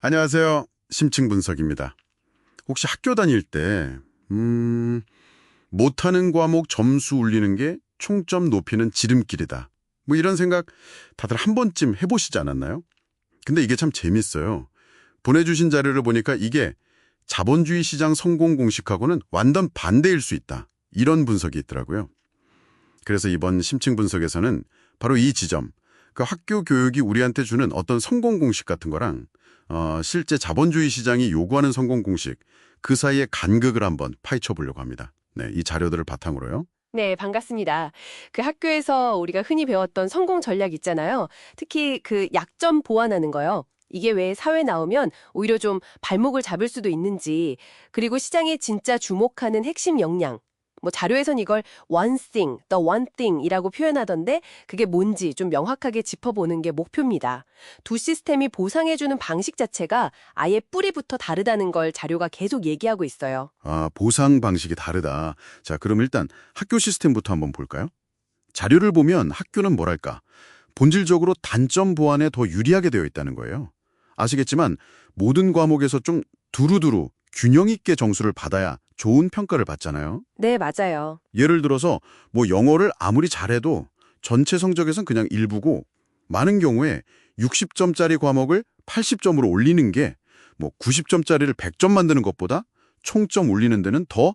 안녕하세요. 심층 분석입니다. 혹시 학교 다닐 때, 음, 못하는 과목 점수 올리는 게 총점 높이는 지름길이다. 뭐 이런 생각 다들 한 번쯤 해보시지 않았나요? 근데 이게 참 재밌어요. 보내주신 자료를 보니까 이게 자본주의 시장 성공 공식하고는 완전 반대일 수 있다. 이런 분석이 있더라고요. 그래서 이번 심층 분석에서는 바로 이 지점, 그 학교 교육이 우리한테 주는 어떤 성공 공식 같은 거랑 어, 실제 자본주의 시장이 요구하는 성공 공식, 그 사이의 간극을 한번 파헤쳐 보려고 합니다. 네, 이 자료들을 바탕으로요. 네, 반갑습니다. 그 학교에서 우리가 흔히 배웠던 성공 전략 있잖아요. 특히 그 약점 보완하는 거요. 이게 왜 사회 나오면 오히려 좀 발목을 잡을 수도 있는지, 그리고 시장에 진짜 주목하는 핵심 역량. 뭐 자료에선 이걸 one thing, the one thing 이라고 표현하던데 그게 뭔지 좀 명확하게 짚어보는 게 목표입니다. 두 시스템이 보상해주는 방식 자체가 아예 뿌리부터 다르다는 걸 자료가 계속 얘기하고 있어요. 아, 보상 방식이 다르다. 자, 그럼 일단 학교 시스템부터 한번 볼까요? 자료를 보면 학교는 뭐랄까, 본질적으로 단점 보완에 더 유리하게 되어 있다는 거예요. 아시겠지만 모든 과목에서 좀 두루두루 균형 있게 점수를 받아야 좋은 평가를 받잖아요. 네, 맞아요. 예를 들어서 뭐 영어를 아무리 잘해도 전체 성적에선 그냥 일부고 많은 경우에 60점짜리 과목을 80점으로 올리는 게 뭐 90점짜리를 100점 만드는 것보다 총점 올리는 데는 더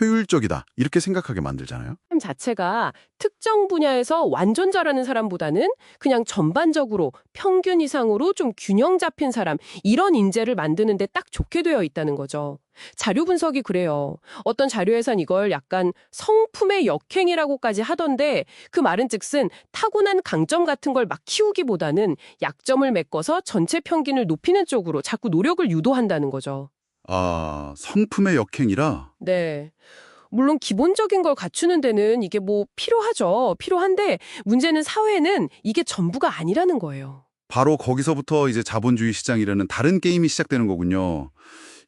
효율적이다 이렇게 생각하게 만들잖아요. 삶 자체가 특정 분야에서 완전 잘하는 사람보다는 그냥 전반적으로 평균 이상으로 좀 균형 잡힌 사람 이런 인재를 만드는데 딱 좋게 되어 있다는 거죠. 자료 분석이 그래요. 어떤 자료에선 이걸 약간 성품의 역행이라고까지 하던데 그 말은 즉슨 타고난 강점 같은 걸 막 키우기보다는 약점을 메꿔서 전체 평균을 높이는 쪽으로 자꾸 노력을 유도한다는 거죠. 아, 성품의 역행이라 네. 물론 기본적인 걸 갖추는 데는 이게 뭐 필요하죠. 필요한데 문제는 사회는 이게 전부가 아니라는 거예요. 바로 거기서부터 이제 자본주의 시장이라는 다른 게임이 시작되는 거군요.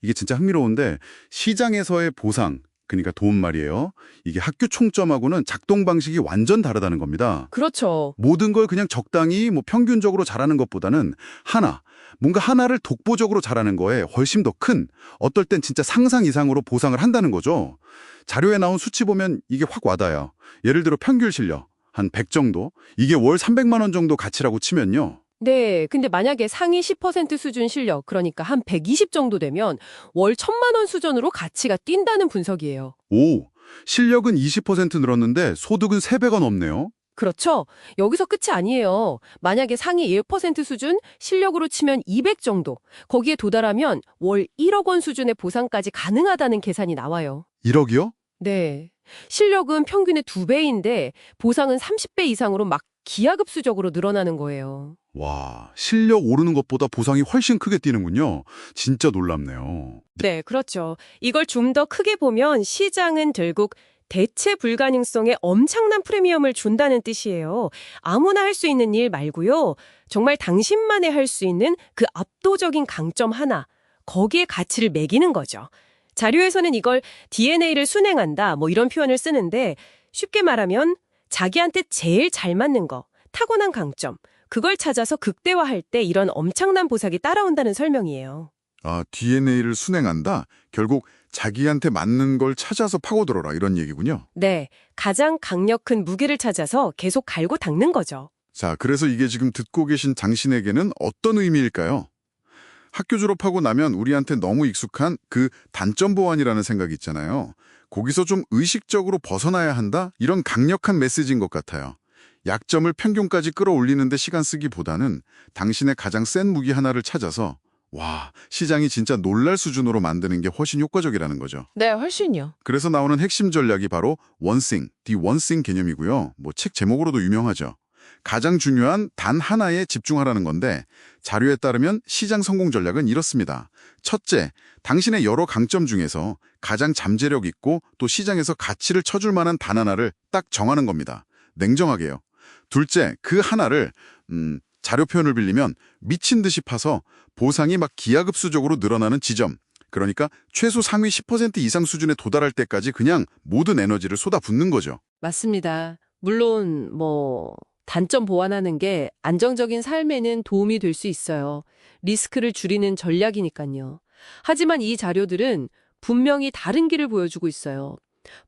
이게 진짜 흥미로운데 시장에서의 보상, 그러니까 돈 말이에요. 이게 학교 총점하고는 작동 방식이 완전 다르다는 겁니다. 그렇죠. 모든 걸 그냥 적당히 뭐 평균적으로 잘하는 것보다는 하나, 뭔가 하나를 독보적으로 잘하는 거에 훨씬 더 큰, 어떨 땐 진짜 상상 이상으로 보상을 한다는 거죠. 자료에 나온 수치 보면 이게 확 와닿아요. 예를 들어 평균 실력, 한 100 정도? 이게 월 300만 원 정도 가치라고 치면요. 네. 근데 만약에 상위 10% 수준 실력, 그러니까 한 120 정도 되면 월 1000만 원 수준으로 가치가 뛴다는 분석이에요. 오, 실력은 20% 늘었는데 소득은 3배가 넘네요. 그렇죠. 여기서 끝이 아니에요. 만약에 상위 1% 수준, 실력으로 치면 200 정도. 거기에 도달하면 월 1억 원 수준의 보상까지 가능하다는 계산이 나와요. 1억이요? 네. 실력은 평균의 2배인데 보상은 30배 이상으로 막 기하급수적으로 늘어나는 거예요. 와, 실력 오르는 것보다 보상이 훨씬 크게 뛰는군요. 진짜 놀랍네요. 네, 그렇죠. 이걸 좀 더 크게 보면 시장은 결국 대체 불가능성에 엄청난 프리미엄을 준다는 뜻이에요. 아무나 할 수 있는 일 말고요. 정말 당신만이 할수 있는 그 압도적인 강점 하나, 거기에 가치를 매기는 거죠. 자료에서는 이걸 DNA를 순행한다, 뭐 이런 표현을 쓰는데 쉽게 말하면 자기한테 제일 잘 맞는 거, 타고난 강점, 그걸 찾아서 극대화할 때 이런 엄청난 보상이 따라온다는 설명이에요. 아, DNA를 순행한다? 결국 자기한테 맞는 걸 찾아서 파고들어라 이런 얘기군요. 네, 가장 강력 한 무게를 찾아서 계속 갈고 닦는 거죠. 자, 그래서 이게 지금 듣고 계신 당신에게는 어떤 의미일까요? 학교 졸업하고 나면 우리한테 너무 익숙한 그 단점 보완이라는 생각이 있잖아요. 거기서 좀 의식적으로 벗어나야 한다? 이런 강력한 메시지인 것 같아요. 약점을 평균까지 끌어올리는데 시간 쓰기보다는 당신의 가장 센 무기 하나를 찾아서 와, 시장이 진짜 놀랄 수준으로 만드는 게 훨씬 효과적이라는 거죠. 네, 훨씬요. 그래서 나오는 핵심 전략이 바로 원싱, 디 원싱 개념이고요. 뭐 책 제목으로도 유명하죠. 가장 중요한 단 하나에 집중하라는 건데 자료에 따르면 시장 성공 전략은 이렇습니다. 첫째, 당신의 여러 강점 중에서 가장 잠재력 있고 또 시장에서 가치를 쳐줄 만한 단 하나를 딱 정하는 겁니다. 냉정하게요. 둘째, 그 하나를 음, 자료 표현을 빌리면 미친 듯이 파서 보상이 막 기하급수적으로 늘어나는 지점. 그러니까 최소 상위 10% 이상 수준에 도달할 때까지 그냥 모든 에너지를 쏟아붓는 거죠. 맞습니다. 물론 뭐 단점 보완하는 게 안정적인 삶에는 도움이 될 수 있어요. 리스크를 줄이는 전략이니까요. 하지만 이 자료들은 분명히 다른 길을 보여주고 있어요.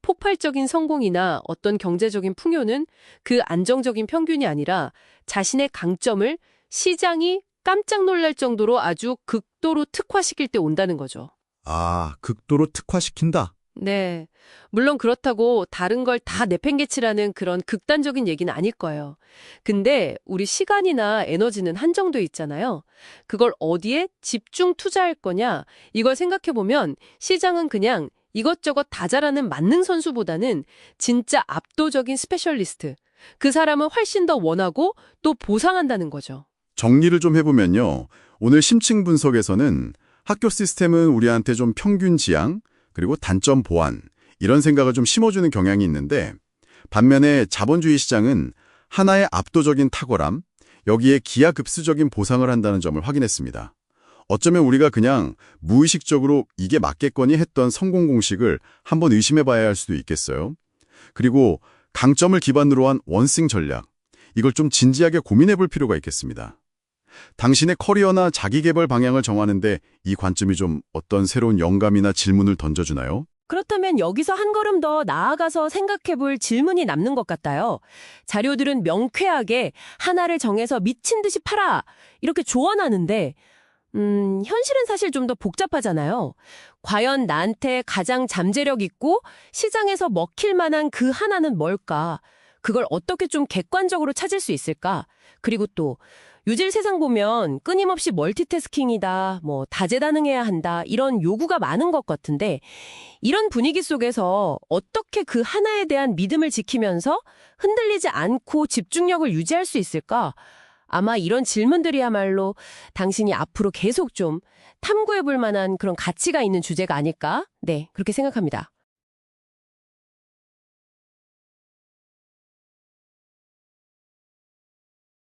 폭발적인 성공이나 어떤 경제적인 풍요는 그 안정적인 평균이 아니라 자신의 강점을 시장이 깜짝 놀랄 정도로 아주 극도로 특화시킬 때 온다는 거죠. 아, 극도로 특화시킨다. 네. 물론 그렇다고 다른 걸 다 내팽개치라는 그런 극단적인 얘기는 아닐 거예요. 근데 우리 시간이나 에너지는 한정돼 있잖아요. 그걸 어디에 집중 투자할 거냐, 이걸 생각해 보면 시장은 그냥 이것저것 다 잘하는 만능 선수보다는 진짜 압도적인 스페셜리스트. 그 사람은 훨씬 더 원하고 또 보상한다는 거죠. 정리를 좀 해보면요. 오늘 심층 분석에서는 학교 시스템은 우리한테 좀 평균 지향, 그리고 단점 보완, 이런 생각을 좀 심어주는 경향이 있는데, 반면에 자본주의 시장은 하나의 압도적인 탁월함, 여기에 기하급수적인 보상을 한다는 점을 확인했습니다. 어쩌면 우리가 그냥 무의식적으로 이게 맞겠거니 했던 성공 공식을 한번 의심해봐야 할 수도 있겠어요. 그리고 강점을 기반으로 한 원싱 전략, 이걸 좀 진지하게 고민해볼 필요가 있겠습니다. 당신의 커리어나 자기개발 방향을 정하는데 이 관점이 좀 어떤 새로운 영감이나 질문을 던져주나요? 그렇다면 여기서 한 걸음 더 나아가서 생각해 볼 질문이 남는 것 같아요. 자료들은 명쾌하게 하나를 정해서 미친 듯이 팔아! 이렇게 조언하는데, 음, 현실은 사실 좀 더 복잡하잖아요. 과연 나한테 가장 잠재력 있고 시장에서 먹힐 만한 그 하나는 뭘까? 그걸 어떻게 좀 객관적으로 찾을 수 있을까? 그리고 또, 요즘 세상 보면 끊임없이 멀티태스킹이다, 뭐, 다재다능해야 한다, 이런 요구가 많은 것 같은데, 이런 분위기 속에서 어떻게 그 하나에 대한 믿음을 지키면서 흔들리지 않고 집중력을 유지할 수 있을까? 아마 이런 질문들이야말로 당신이 앞으로 계속 좀 탐구해 볼 만한 그런 가치가 있는 주제가 아닐까? 네, 그렇게 생각합니다.